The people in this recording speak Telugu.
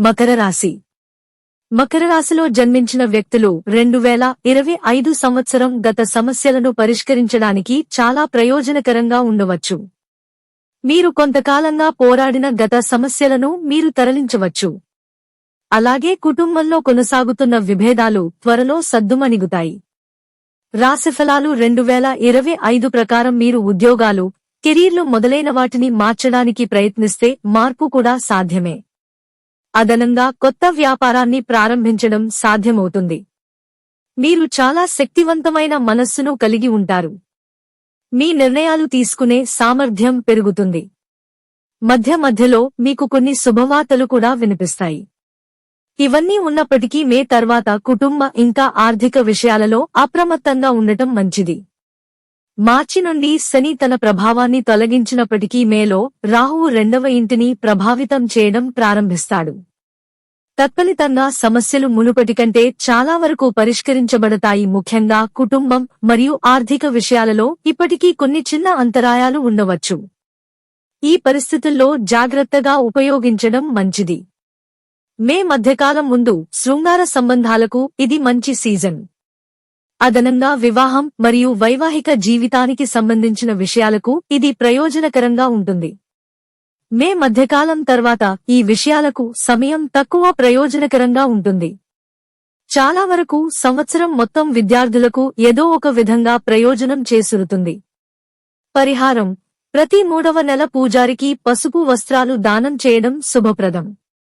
మకర రాశి. మకర రాశిలో జన్మించిన వ్యక్తులు రెండు వేల ఇరవై ఐదు సంవత్సరం గత సమస్యలను పరిష్కరించడానికి చాలా ప్రయోజనకరంగా ఉండవచ్చు. మీరు కొంతకాలంగా పోరాడిన గత సమస్యలను మీరు తరలించవచ్చు. అలాగే కుటుంబంలో కొనసాగుతున్న విభేదాలు త్వరలో సద్దుమణిగుతాయి. రాశిఫలాలు రెండు వేల ఇరవై ఐదు ప్రకారం మీరు ఉద్యోగాలు కెరీర్లు మొదలైన వాటిని మార్చడానికి ప్రయత్నిస్తే మార్పు కూడా సాధ్యమే. అదనంగా కొత్త వ్యాపారాన్ని ప్రారంభించడం సాధ్యమవుతుంది. మీరు చాలా శక్తివంతమైన మనస్సును కలిగి ఉంటారు. మీ నిర్ణయాలు తీసుకునే సామర్థ్యం పెరుగుతుంది. మధ్య మధ్యలో మీకు కొన్ని శుభవార్తలు కూడా వినిపిస్తాయి. ఇవన్నీ ఉన్నప్పటికీ మే తర్వాత కుటుంబ ఇంకా ఆర్థిక విషయాలలో అప్రమత్తంగా ఉండటం మంచిది. మార్చి నుండి శని తన ప్రభావాన్ని తొలగించినప్పటికీ మేలో రాహువు రెండవ ఇంటిని ప్రభావితం చేయడం ప్రారంభిస్తాడు. తత్ఫలితంగా సమస్యలు మునుపటి కంటే చాలా వరకు పరిష్కరించబడతాయి. ముఖ్యంగా కుటుంబం మరియు ఆర్థిక విషయాలలో ఇప్పటికీ కొన్ని చిన్న అంతరాయాలు ఉండవచ్చు. ఈ పరిస్థితుల్లో జాగ్రత్తగా ఉపయోగించడం మంచిది. మే మధ్యకాలం ముందు శృంగార సంబంధాలకు ఇది మంచి సీజన్. అదనంగా వివాహం మరియు వైవాహిక జీవితానికి సంబంధించిన విషయాలకు ఇది ప్రయోజనకరంగా ఉంటుంది. మే మధ్యకాలం తర్వాత ఈ విషయాలకు సమయం తక్కువ ప్రయోజనకరంగా ఉంటుంది. చాలా వరకు సంవత్సరం మొత్తం విద్యార్థులకు ఏదో ఒక విధంగా ప్రయోజనం చేసురుతుంది. పరిహారం. ప్రతి మూడవ నెల పూజారికి పసుపు వస్త్రాలు దానం చేయడం శుభప్రదం.